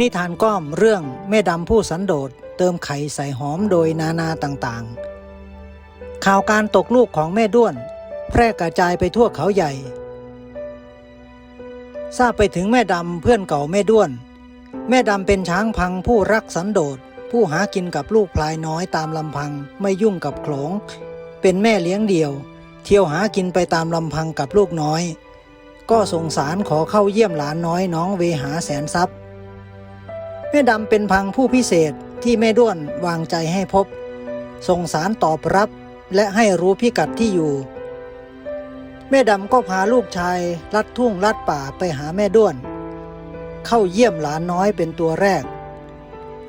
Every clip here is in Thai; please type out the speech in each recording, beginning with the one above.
นิทานก้อมเรื่องแม่ดำผู้สันโดษเติมไข่ใส่หอมโดยนานาต่างๆ ข่าวการตกลูกของแม่ด้วน แพร่กระจายไปทั่วเขาใหญ่ ทราบไปถึงแม่ดำเพื่อนเก่าแม่ด้วน แม่ดำเป็นช้างพังผู้รักสันโดษผู้หากินกับลูกพลายน้อยตามลำพังไม่ยุ่งกับโขลงเป็นแม่เลี้ยงเดี่ยว เที่ยวหากินไปตามลำพังกับลูกน้อย ก็สงสารขอเข้าเยี่ยมหลานน้อยน้องเวหาแสนทรัพย์ ม่ดำเป็นพังผู้พิเศษที่แม่ด้วนวางใจให้พบ ส่งสารตอบรับและให้รู้พิกัดที่อยู่ แม่ดำก็พาลูกชายลัดทุ่งลัดป่าไปหาแม่ด้วน เข้าเยี่ยมหลานน้อยเป็นตัวแรก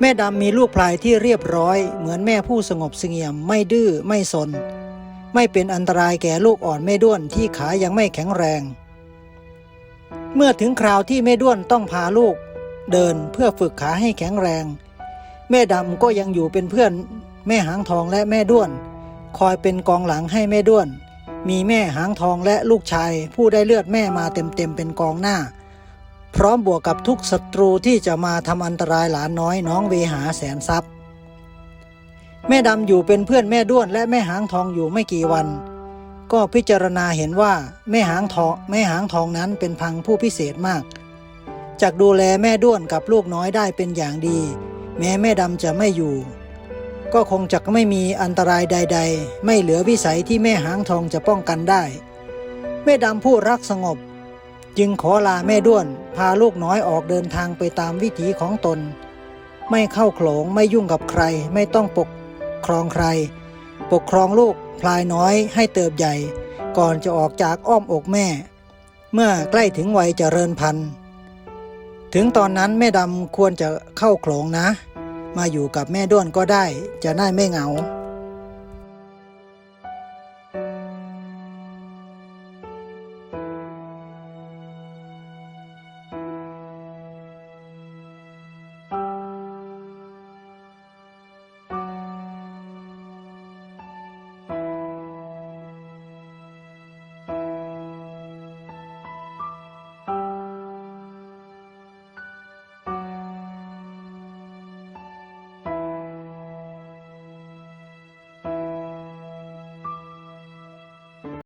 แม่ดำมีลูกพลายที่เรียบร้อย เหมือนแม่ผู้สงบเสงี่ยมไม่ดื้อไม่สน ไม่เป็นอันตรายแก่ลูกอ่อนแม่ด้วนที่ขายังไม่แข็งแรง เมื่อถึงคราวที่แม่ด้วนต้องพาลูก เดินเพื่อฝึกขาให้แข็งแรง แม่ดำก็ยังอยู่เป็นเพื่อน แม่หางทองและแม่ด้วน คอยเป็นกองหลังให้แม่ด้วน มีแม่หางทองและลูกชาย ผู้ได้เลือดแม่มาเต็มๆเป็นกองหน้า พร้อมบวกกับทุกศัตรูที่จะมาทำอันตรายหลานน้อยน้องเวหาแสนทรัพย์ แม่ดำอยู่เป็นเพื่อนแม่ด้วน และแม่หางทองอยู่ไม่กี่วันก็พิจารณาเห็นว่าแม่หางทองแม่หางทองนั้นเป็นพังผู้พิเศษมาก จากดูแลแม่ด้วนกับลูกน้อยได้เป็นอย่างดี แม้แม่ดำจะไม่อยู่ ก็คงจะไม่มีอันตรายใด ๆ ไม่เหลือวิสัยที่แม่หางทองจะป้องกันได้ แม่ดำผู้รักสงบ จึงขอลาแม่ด้วน พาลูกน้อยออกเดินทางไปตามวิถีของตน ไม่เข้าโขลงไม่ยุ่งกับใคร ไม่ต้องปกครองใคร ปกครองลูกพลายน้อยให้เติบใหญ่ ก่อนจะออกจากอ้อมอกแม่ เมื่อใกล้ถึงวัยเจริญพันธุ์ ถึงตอนนั้นแม่ดำควรจะเข้าโขลงนะ มาอยู่กับแม่ด้วนก็ได้ จะได้ไม่เหงา